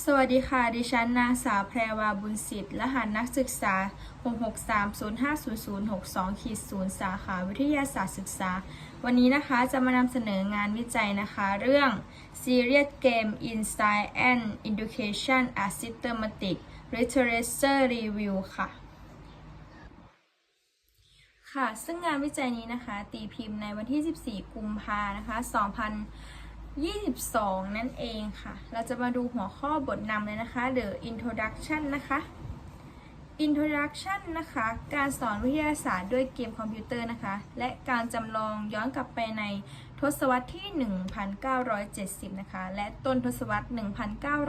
สวัสดีค่ะ ดิฉันนางสาวแพรวาบุญสิทธิ์ รหัสนักศึกษา 663050062ขีด0สาขาวิทยาศาสตร์ศึกษา วันนี้นะคะจะมานำเสนองานวิจัยนะคะ เรื่อง Serious Game in Science and Education a Systematic Literature Review ค่ะ ค่ะ ซึ่งงานวิจัยนี้นะคะ ตีพิมพ์ในวันที่ 14 กุมภานะคะ 22 นั่นเองค่ะ เราจะมาดูหัวข้อบทนำเลยนะคะ The Introduction นะคะ Introduction นะคะ การสอนวิทยาศาสตร์ด้วยเกมคอมพิวเตอร์นะคะ และการจำลองย้อนกลับไปในทศวรรษที่ 1970 นะคะ และต้นทศวรรษ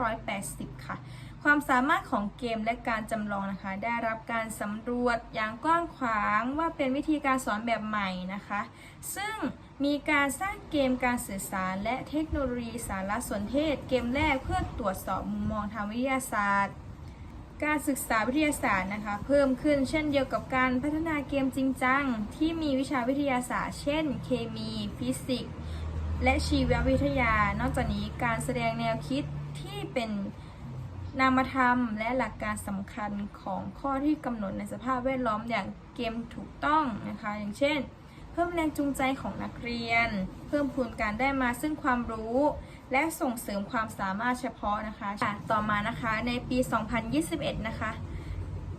1980 ค่ะ ความสามารถของเกมและการจำลองนะคะ ได้รับการสำรวจอย่างกว้างขวางว่าเป็นวิธีการสอนแบบใหม่นะคะ ซึ่งมีการสร้างเกมการสื่อสาร และเทคโนโลยีสารสนเทศ เกมแรกเพื่อตรวจสอบมุมมองทางวิทยาศาสตร์ การศึกษาวิทยาศาสตร์นะคะ เพิ่มขึ้นเช่นเดียวกับการพัฒนาเกมจริงจัง ที่มีวิชาวิทยาศาสตร์ เช่น เคมี ฟิสิกส์และชีววิทยา นอกจากนี้การแสดงแนวคิดที่เป็น นามธรรมและหลักการสำคัญของข้อที่กำหนดในสภาพแวดล้อมอย่างเกมถูกต้องนะคะ อย่างเช่น เพิ่มแรงจูงใจของนักเรียน เพิ่มพูนการได้มาซึ่งความรู้ และส่งเสริมความสามารถเฉพาะนะคะค่ะต่อมานะคะในปี 2021 นะคะ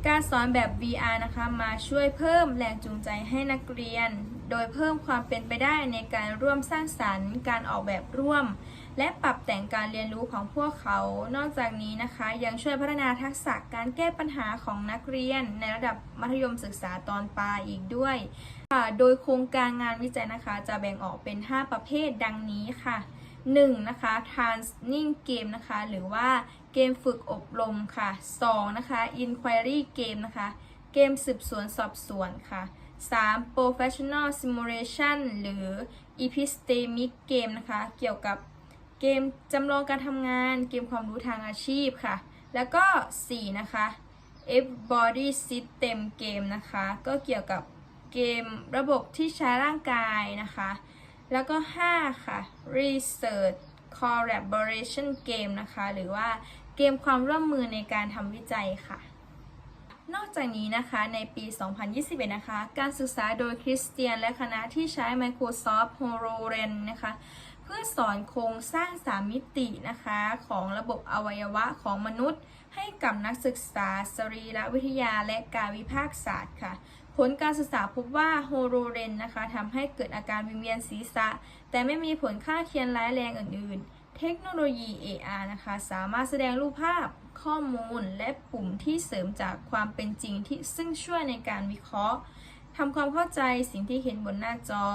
การสอนแบบ VR นะคะมาช่วยเพิ่มแรงจูงใจให้นักเรียน โดยเพิ่มความเป็นไปได้ในการร่วมสร้างสรรค์ การออกแบบร่วม และปรับแต่งการเรียนรู้ของพวกเขา นอกจากนี้นะคะยังช่วยพัฒนาทักษะการแก้ปัญหาของนักเรียน ในระดับมัธยมศึกษาตอนปลายอีกด้วยค่ะโดยโครงการงานวิจัยนะคะ จะแบ่งออกเป็น 5 ประเภทดังนี้ค่ะ 1. นะคะ Training Game นะคะ หรือว่าเกมฝึกอบรมค่ะ 2. นะคะ Inquiry Game นะคะ เกมสืบสวนสอบสวนค่ะ 3. Professional Simulation หรือ Epistemic Game นะคะ เกี่ยวกับ เกมจำลองการทำงาน เกมความรู้ทางอาชีพค่ะ แล้วก็ 4. นะคะ F Body System Game นะคะ ก็เกี่ยวกับเกมระบบที่ใช้ร่างกายนะคะ แล้วก็ 5 ค่ะ Research Collaboration Game นะคะ หรือว่าเกมความร่วมมือในการทำวิจัยค่ะ นอกจากนี้นะคะ ในปี 2021 นะคะ การศึกษาโดยคริสเตียนและคณะที่ใช้ Microsoft HoloLens นะคะ เพื่อสอนโครงสร้างสามมิตินะคะของระบบอวัยวะของมนุษย์ ให้กับนักศึกษาสรีรวิทยาและการวิภาคศาสตร์ค่ะ ผลการศึกษาพบว่าโฮโ l เรนนะคะทำให้เกิดอาการวิงเวียนศีรษะ แต่ไม่มีผลข้างเคียงร้ายแรงอื่นๆเทคโนโลยี AR นะคะ สามารถแสดงรูปภาพ ข้อมูล และปุ่มที่เสริมจากความเป็นจริงที่ซึ่งช่วยในการวิเคราะห์ทำความเข้าใจสิ่งที่เห็นบนหน้าจอ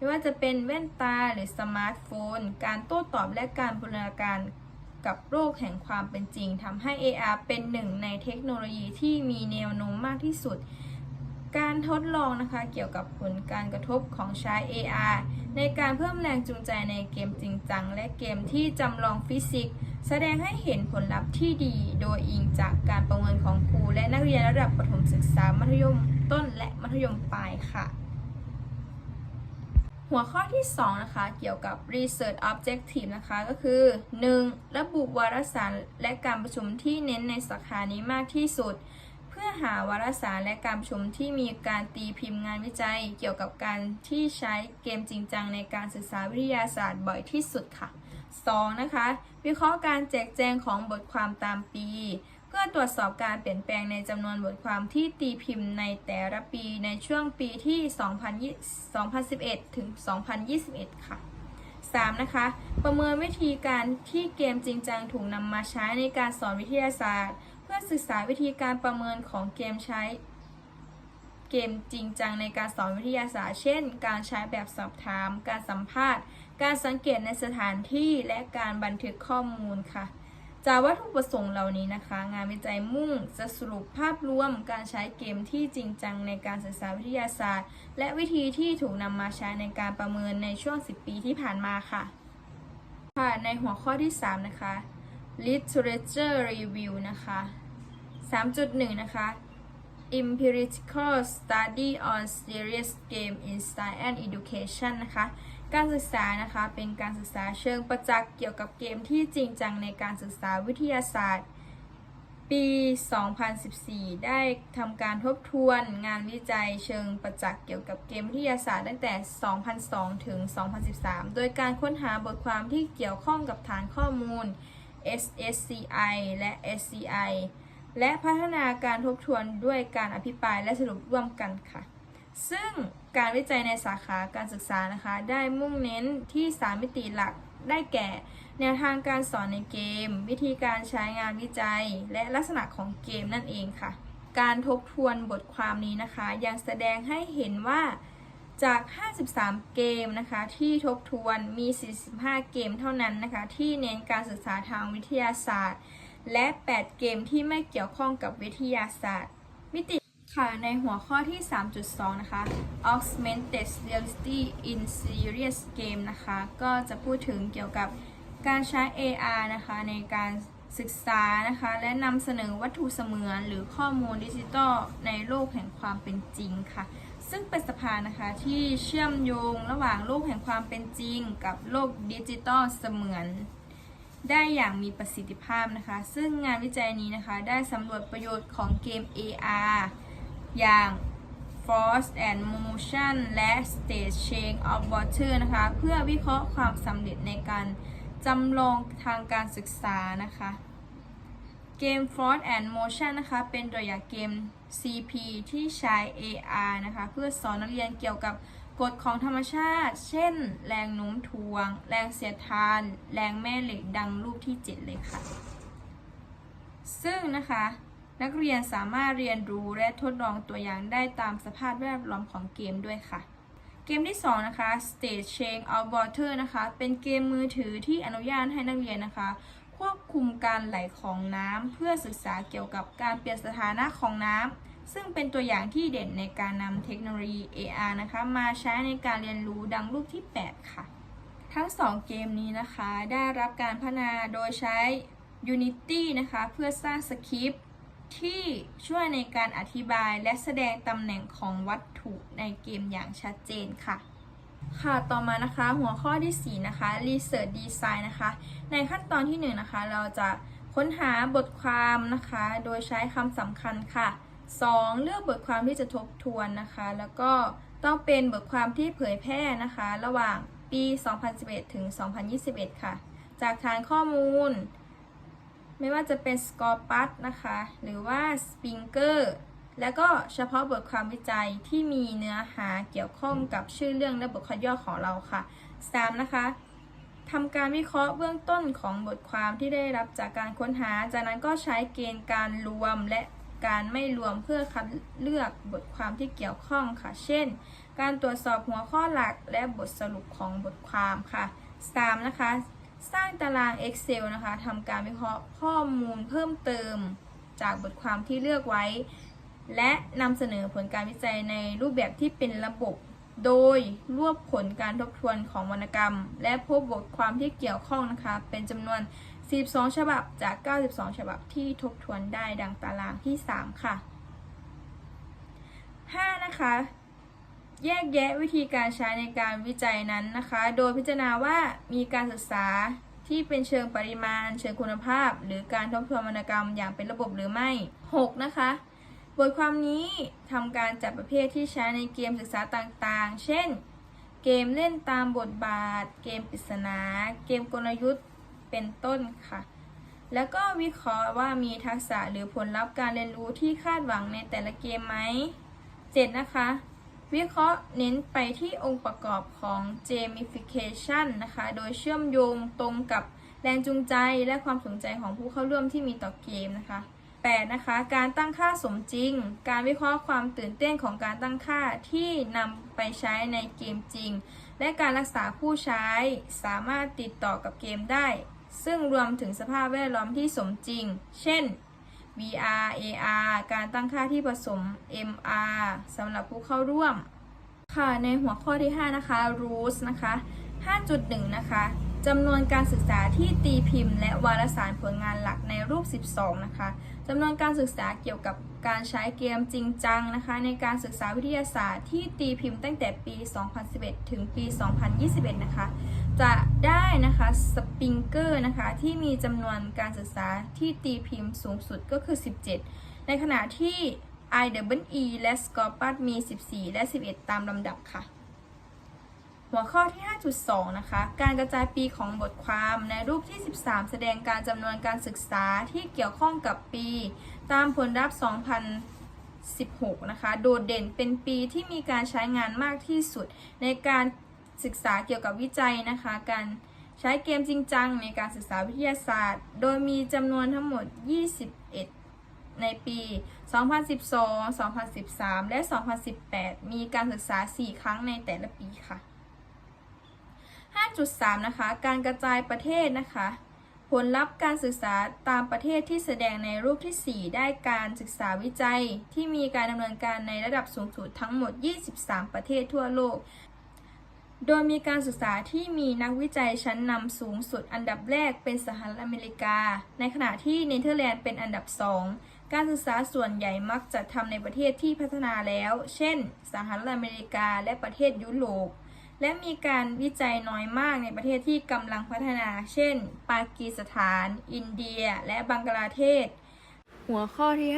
ไม่ว่าจะเป็นแว่นตาหรือสมาร์ทโฟน การโต้ตอบและการบูรณาการกับโลกแห่งความเป็นจริงทำให้ AR เป็นหนึ่งในเทคโนโลยีที่มีแนวโน้มมากที่สุด การทดลองนะคะเกี่ยวกับผลการกระทบของใช้ AR ในการเพิ่มแรงจูงใจในเกมจริงจัง และเกมที่จำลองฟิสิกส์ แสดงให้เห็นผลลัพธ์ที่ดี โดยอิงจากการประเมินของครู และนักเรียนระดับประถมศึกษามัธยมต้นและมัธยมปลายค่ะ หัวข้อที่ 2 นะคะ เกี่ยวกับ Research Objective นะคะ ก็คือ 1. ระบุวารสารและการประชุมที่เน้นในสาขานี้มากที่สุด เพื่อหาวารสารและการประชุมที่มีการตีพิมพ์งานวิจัย เกี่ยวกับการที่ใช้เกมจริงจังในการศึกษาวิทยาศาสตร์บ่อยที่สุดค่ะ 2. นะคะ วิเคราะห์การแจกแจงของบทความตามปี เพื่อตรวจสอบการเปลี่ยนแปลงในจำนวนบทความที่ตีพิมพ์ในแต่ละปีในช่วงปีที่2020 2011 ถึง 2021 ค่ะ 3. นะคะ ประเมินวิธีการที่เกมจริงจังถูกนำมาใช้ในการสอนวิทยาศาสตร์ เพื่อศึกษาวิธีการประเมินของเกมใช้ เกมจริงจังในการสอนวิทยาศาสตร์ เช่น การใช้แบบสอบถาม การสัมภาษณ์ การสังเกตในสถานที่และการบันทึกข้อมูลค่ะ จากวัตถุประสงค์เหล่านี้นะคะ งานวิจัยมุ่งจะสรุปภาพรวมการใช้เกมที่จริงจังในการศึกษาวิทยาศาสตร์ และวิธีที่ถูกนำมาใช้ในการประเมินในช่วง 10 ปีที่ผ่านมาค่ะค่ะในหัวข้อที่ 3 นะคะ literature review นะคะ 3.1 นะคะ empirical study on serious game in science and education นะคะ การศึกษานะคะเป็นการศึกษาเชิงประจักษ์เกี่ยวกับเกมที่จริงจังในการศึกษาวิทยาศาสตร์ ปี 2014 ได้ทำการทบทวนงานวิจัยเชิงประจักษ์เกี่ยวกับเกมวิทยาศาสตร์ตั้งแต่ 2002 ถึง 2013 โดยการค้นหาบทความที่เกี่ยวข้องกับฐานข้อมูล SSCI และ SCI และพัฒนาการทบทวนด้วยการอภิปรายและสรุปร่วมกันค่ะ ซึ่ง การวิจัยในสาขาการศึกษานะคะ ได้มุ่งเน้นที่ 3 มิติหลักได้แก่ แนวทางการสอนในเกม วิธีการใช้งานวิจัย และลักษณะของเกมนั่นเองค่ะ การทบทวนบทความนี้นะคะ ยังแสดงให้เห็นว่าจาก 53 เกมนะคะที่ทบทวนมี 45 เกมเท่านั้นนะคะที่เน้นการศึกษาทางวิทยาศาสตร์ และ 8 เกมที่ไม่เกี่ยวข้องกับวิทยาศาสตร์ มิติ ค่ะ ในหัวข้อที่ 3.2 นะคะ Augmented Reality in Serious Game นะคะ ก็จะพูดถึงเกี่ยวกับการใช้ AR นะคะ ในการศึกษานะคะ และนำเสนอวัตถุเสมือน หรือข้อมูลดิจิตอลในโลกแห่งความเป็นจริงค่ะ ซึ่งเป็นสะพานนะคะที่เชื่อมโยงระหว่างโลกแห่งความเป็นจริง กับโลกดิจิตอลเสมือนได้อย่างมีประสิทธิภาพนะคะ ซึ่งงานวิจัยนี้นะคะ ได้สำรวจประโยชน์ของเกม AR อย่าง Force and Motion และ Stage Change of Water นะคะ เพื่อวิเคราะห์ความสำเร็จในการจำลองทางการศึกษานะคะ เกม Force and Motion นะคะ เป็นตัวอย่างเกม CP ที่ใช้ AR นะคะ เพื่อสอนนักเรียนเกี่ยวกับกฎของธรรมชาติ เช่น แรงโน้มถ่วง แรงเสียดทาน แรงแม่เหล็กดังรูปที่ 7 เลยค่ะ ซึ่งนะคะ นักเรียนสามารถเรียนรู้และทดลองตัวอย่างได้ตามสภาพแวดล้อมของเกมด้วยค่ะ เกมที่ 2 นะคะ Stage Change of Water นะคะ เป็นเกมมือถือที่อนุญาตให้นักเรียนนะคะ ควบคุมการไหลของน้ำเพื่อศึกษาเกี่ยวกับการเปลี่ยนสถานะของน้ำซึ่งเป็นตัวอย่างที่เด่นในการนำเทคโนโลยี AR นะคะ มาใช้ในการเรียนรู้ดังรูปที่ 8 ค่ะ ทั้ง 2 เกมนี้นะคะ ได้รับการพัฒนาโดยใช้ Unity นะคะ เพื่อสร้างสคริปต์ ที่ช่วยในการอธิบายและแสดงตำแหน่งของวัตถุในเกมอย่างชัดเจนค่ะ ค่ะต่อมานะคะหัวข้อที่ 4 นะคะ Research Design นะคะ ในขั้นตอนที่ 1 นะคะ เราจะค้นหาบทความนะคะ โดยใช้คำสำคัญค่ะ 2. เลือกบทความที่จะทบทวนนะคะ แล้วก็ต้องเป็นบทความที่เผยแพร่นะคะ ระหว่างปี 2011 ถึง 2021 ค่ะ จากฐานข้อมูล ไม่ว่าจะเป็น Scopus นะคะ หรือว่า Springer แล้วก็เฉพาะบทความวิจัยที่มีเนื้อหาเกี่ยวข้องกับชื่อเรื่องและบทข้อย่อของเราค่ะ 3. นะคะทำการวิเคราะห์เบื้องต้นของบทความที่ได้รับจากการค้นหา จากนั้นก็ใช้เกณฑ์การรวมและการไม่รวมเพื่อคัดเลือกบทความที่เกี่ยวข้องค่ะ เช่น การตรวจสอบหัวข้อหลักและบทสรุปของบทความค่ะ 3. นะคะ สร้างตาราง Excel นะคะทำการวิเคราะห์ข้อมูลเพิ่มเติมจากบทความที่เลือกไว้ และนำเสนอผลการวิจัยในรูปแบบที่เป็นระบบ โดยรวบผลการทบทวนของวรรณกรรม และพบบทความที่เกี่ยวข้องนะคะ เป็นจำนวน 42 ฉบับจาก 92 ฉบับที่ทบทวนได้ดังตารางที่ 3 ค่ะ 5. นะคะ แยกแยะวิธีการใช้ในการวิจัยนั้นนะคะ โดยพิจารณาว่ามีการศึกษาที่เป็นเชิงปริมาณ เชิงคุณภาพ หรือการทบทวนวรรณกรรมอย่างเป็นระบบหรือไม่ 6. นะคะ บทความนี้ทำการจัดประเภทที่ใช้ในเกมศึกษาต่างๆ เช่น เกมเล่นตามบทบาท เกมปริศนา เกมกลยุทธ์เป็นต้นค่ะ แล้วก็วิเคราะห์ว่ามีทักษะหรือผลลัพธ์การเรียนรู้ที่คาดหวังในแต่ละเกมไหม 7. นะคะ วิเคราะห์เน้นไปที่องค์ประกอบของ gamification นะคะ โดยเชื่อมโยงตรงกับแรงจูงใจและความสนใจของผู้เข้าร่วมที่มีต่อเกมนะคะ 8. นะคะ การตั้งค่าสมจริง การวิเคราะห์ความตื่นเต้นของการตั้งค่าที่นำไปใช้ในเกมจริง และการรักษาผู้ใช้สามารถติดต่อกับเกมได้ ซึ่งรวมถึงสภาพแวดล้อมที่สมจริง เช่น VR AR การตั้งค่าที่ผสม MR สำหรับผู้เข้าร่วม ค่ะ ในหัวข้อที่ 5 นะคะ rules นะคะ 5.1 นะคะจำนวนการศึกษาที่ตีพิมพ์ และวารสารผลงานหลักในรูป 12 นะคะจำนวนการศึกษาเกี่ยวกับการใช้เกมจริงจังนะคะ ในการศึกษาวิทยาศาสตร์ที่ตีพิมพ์ตั้งแต่ปี 2011 ถึงปี 2021 นะคะ จะได้นะคะสปริงเกอร์นะคะที่มีจำนวนการศึกษาที่ตีพิมพ์สูงสุดก็คือ 17 ในขณะที่ IEE และ Scopus มี 14 และ 11 ตามลำดับค่ะ หัวข้อที่ 5.2 นะคะ การกระจายปีของบทความในรูปที่ 13 แสดงการจำนวนการศึกษาที่เกี่ยวข้องกับปี ตามผลลัพธ์ 2016 นะคะ โดดเด่นเป็นปีที่มีการใช้งานมากที่สุดในการ ศึกษาเกี่ยวกับวิจัยนะคะ การใช้เกมจริงจังในการศึกษาวิทยาศาสตร์ โดยมีจำนวนทั้งหมด 21 ในปี 2012 2013 และ 2018 มีการศึกษา 4 ครั้งในแต่ละปีค่ะ 5.3 นะคะ การกระจายประเทศนะคะ ผลลัพธ์การศึกษาตามประเทศที่แสดงในรูปที่ 4 ได้การศึกษาวิจัย ที่มีการดำเนินการในระดับสูงสุดทั้งหมด 23 ประเทศทั่วโลก โดยมีการศึกษาที่มีนักวิจัยชั้นนำสูงสุดอันดับแรกเป็นสหรัฐอเมริกา ในขณะที่เนเธอร์แลนด์เป็นอันดับ2การศึกษาส่วนใหญ่มักจะทำในประเทศที่พัฒนาแล้ว เช่น สหรัฐอเมริกาและประเทศยุโรป และมีการวิจัยน้อยมากในประเทศที่กำลังพัฒนา เช่น ปากีสถาน อินเดีย และบังกลาเทศ หัวข้อที่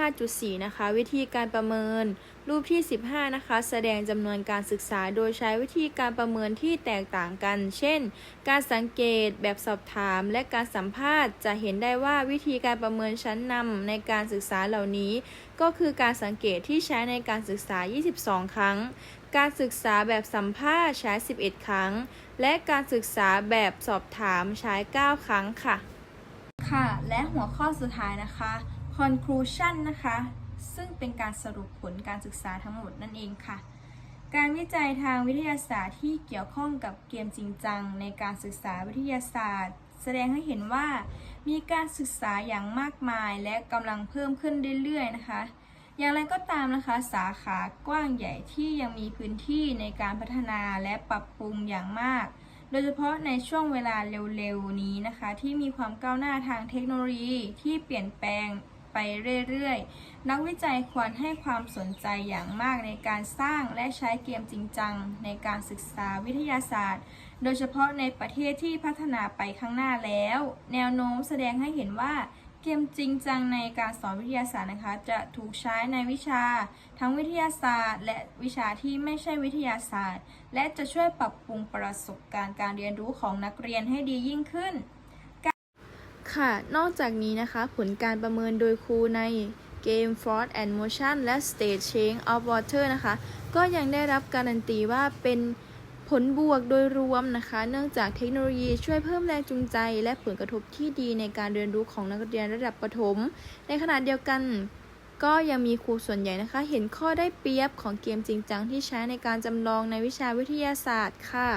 5.4 นะคะ วิธีการประเมิน รูปที่ 15 นะคะ แสดงจำนวนการศึกษาโดยใช้วิธีการประเมินที่แตกต่างกัน เช่น การสังเกตแบบสอบถาม และการสัมภาษณ์ จะเห็นได้ว่าวิธีการประเมินชั้นนำในการศึกษาเหล่านี้ ก็คือการสังเกตที่ใช้ในการศึกษา 22 ครั้ง การศึกษาแบบสัมภาษณ์ใช้ 11 ครั้ง และการศึกษาแบบสอบถามใช้ 9 ครั้งค่ะ ค่ะ และหัวข้อสุดท้ายนะคะ conclusion นะคะ ซึ่งเป็นการสรุปผลการศึกษาทั้งหมดนั่นเองค่ะ การวิจัยทางวิทยาศาสตร์ที่เกี่ยวข้องกับเกมจริงจังในการศึกษาวิทยาศาสตร์ แสดงให้เห็นว่ามีการศึกษาอย่างมากมายและกำลังเพิ่มขึ้นเรื่อยๆ นะคะอย่างไรก็ตามนะคะ สาขากว้างใหญ่ที่ยังมีพื้นที่ในการพัฒนาและปรับปรุงอย่างมาก โดยเฉพาะในช่วงเวลาเร็วๆนี้นะคะ ที่มีความก้าวหน้าทางเทคโนโลยีที่เปลี่ยนแปลง ไปเรื่อยๆ นักวิจัยควรให้ความสนใจอย่างมากในการสร้างและใช้เกมจริงจังในการศึกษาวิทยาศาสตร์ โดยเฉพาะในประเทศที่พัฒนาไปข้างหน้าแล้ว แนวโน้มแสดงให้เห็นว่าเกมจริงจังในการสอนวิทยาศาสตร์นะคะ จะถูกใช้ในวิชา ทั้งวิทยาศาสตร์ และวิชาที่ไม่ใช่วิทยาศาสตร์ และจะช่วยปรับปรุงประสบการณ์การเรียนรู้ของนักเรียนให้ดียิ่งขึ้น ค่ะ นอกจากนี้นะคะ ผลการประเมินโดยครูในเกม Force and Motion และ State Change of Water นะคะ ก็ยังได้รับการันตีว่าเป็นผลบวกโดยรวมนะคะ เนื่องจากเทคโนโลยีช่วยเพิ่มแรงจูงใจ และผลกระทบที่ดีในการเรียนรู้ของนักเรียนระดับประถม ในขณะเดียวกันก็ยังมีครูส่วนใหญ่นะคะ เห็นข้อได้เปรียบของเกมจริงจังที่ใช้ในการจำลองในวิชาวิทยาศาสตร์ค่ะ